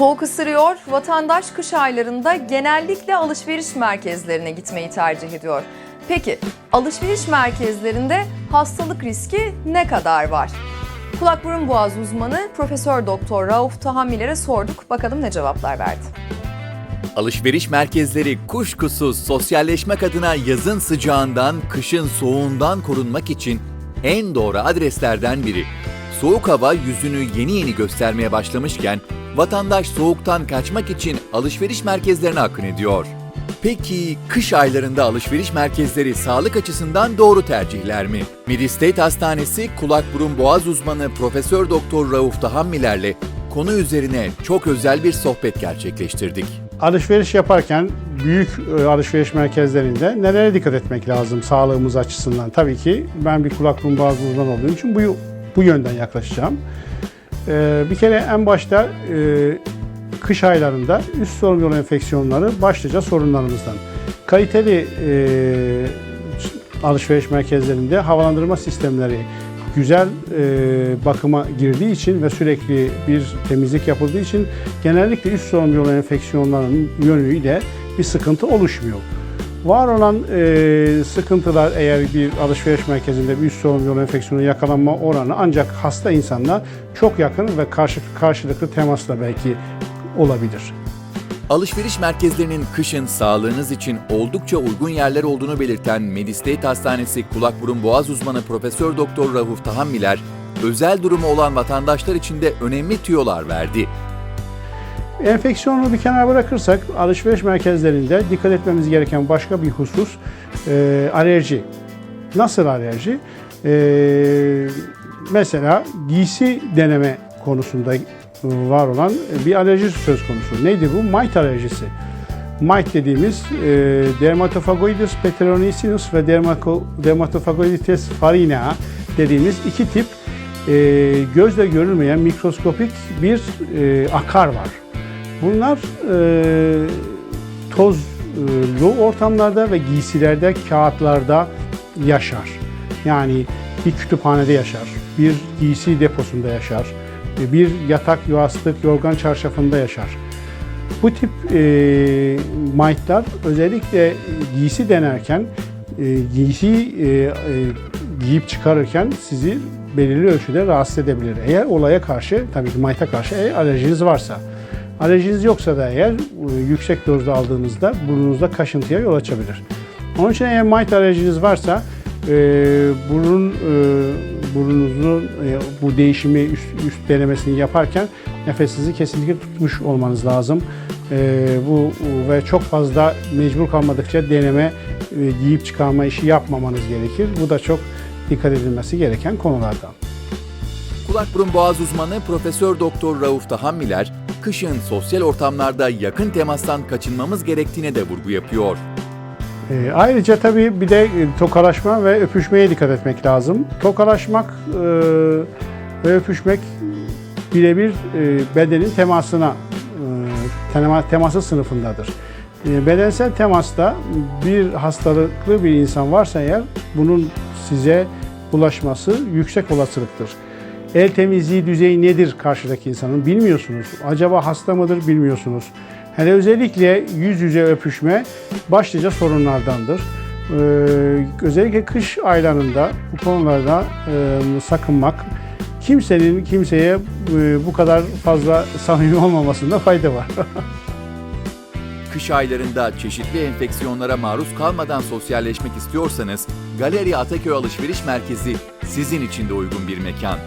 Soğuk ısırıyor, vatandaş kış aylarında genellikle alışveriş merkezlerine gitmeyi tercih ediyor. Peki alışveriş merkezlerinde hastalık riski ne kadar var? Kulak burun boğaz uzmanı Profesör Doktor Rauf Tahammiler'e sorduk. Bakalım ne cevaplar verdi. Alışveriş merkezleri kuşkusuz sosyalleşmek adına yazın sıcağından, kışın soğuğundan korunmak için en doğru adreslerden biri. Soğuk hava yüzünü yeni yeni göstermeye başlamışken vatandaş soğuktan kaçmak için alışveriş merkezlerine akın ediyor. Peki kış aylarında alışveriş merkezleri sağlık açısından doğru tercihler mi? Mid State Hastanesi kulak burun boğaz uzmanı Profesör Doktor Rauf Tahammilerle konu üzerine çok özel bir sohbet gerçekleştirdik. Alışveriş yaparken büyük e, alışveriş merkezlerinde nelere dikkat etmek lazım sağlığımız açısından? Tabii ki ben bir kulak burun boğaz uzmanı olduğum için bu, bu yönden yaklaşacağım. Ee, bir kere en başta e, kış aylarında üst solunum yolu enfeksiyonları başlıca sorunlarımızdan. Kaliteli e, alışveriş merkezlerinde havalandırma sistemleri güzel e, bakıma girdiği için ve sürekli bir temizlik yapıldığı için genellikle üst solunum yolu enfeksiyonlarının yönüyle bir sıkıntı oluşmuyor. Var olan e, sıkıntılar eğer bir alışveriş merkezinde bir üst solunum yolu enfeksiyonu yakalanma oranı ancak hasta insanla çok yakın ve karşı, karşılıklı temasla belki olabilir. Alışveriş merkezlerinin kışın sağlığınız için oldukça uygun yerler olduğunu belirten Medistate Hastanesi kulak burun boğaz uzmanı Profesör Doktor Rauf Tahammiler, özel durumu olan vatandaşlar için de önemli tüyolar verdi. Enfeksiyonu bir kenara bırakırsak alışveriş merkezlerinde dikkat etmemiz gereken başka bir husus e, alerji. Nasıl alerji? E, mesela giysi deneme konusunda var olan bir alerji söz konusu. Neydi bu? Mite alerjisi. Mite dediğimiz e, Dermatofagoides peteronesinus ve Dermatofagoides farinea dediğimiz iki tip e, gözle görülmeyen mikroskopik bir e, akar var. Bunlar e, tozlu ortamlarda ve giysilerde, kağıtlarda yaşar. Yani bir kütüphanede yaşar, bir giysi deposunda yaşar, bir yatak, yastık, yorgan çarşafında yaşar. Bu tip e, mite'lar özellikle giysi denerken, e, giysiyi e, e, giyip çıkarırken sizi belirli ölçüde rahatsız edebilir. Eğer olaya karşı, tabii ki mite'a karşı eğer alerjiniz varsa. Alerjiniz yoksa da eğer e, yüksek dozda aldığınızda burnunuzda kaşıntıya yol açabilir. Onun için eğer mite alerjiniz varsa e, burun e, burnunuzun e, bu değişimi üst, üst denemesini yaparken nefesinizi kesinlikle tutmuş olmanız lazım. E, bu ve çok fazla mecbur kalmadıkça deneme e, giyip çıkarma işi yapmamanız gerekir. Bu da çok dikkat edilmesi gereken konulardan. Kulak burun boğaz uzmanı Profesör Doktor Rauf Tahammiler, kışın sosyal ortamlarda yakın temastan kaçınmamız gerektiğine de vurgu yapıyor. E, ayrıca tabii bir de e, tokalaşma ve öpüşmeye dikkat etmek lazım. Tokalaşmak e, ve öpüşmek birebir e, bedenin temasına e, tema, teması sınıfındadır. E, bedensel temasta bir hastalıklı bir insan varsa eğer bunun size bulaşması yüksek olasılıktır. El temizliği düzeyi nedir karşıdaki insanın bilmiyorsunuz. Acaba hasta mıdır bilmiyorsunuz. Hele özellikle yüz yüze öpüşme başlıca sorunlardandır. Ee, özellikle kış aylarında bu konularda e, sakınmak, kimsenin kimseye e, bu kadar fazla samimi olmamasında fayda var. Kış aylarında çeşitli enfeksiyonlara maruz kalmadan sosyalleşmek istiyorsanız Galeri Ataköy Alışveriş Merkezi sizin için de uygun bir mekan.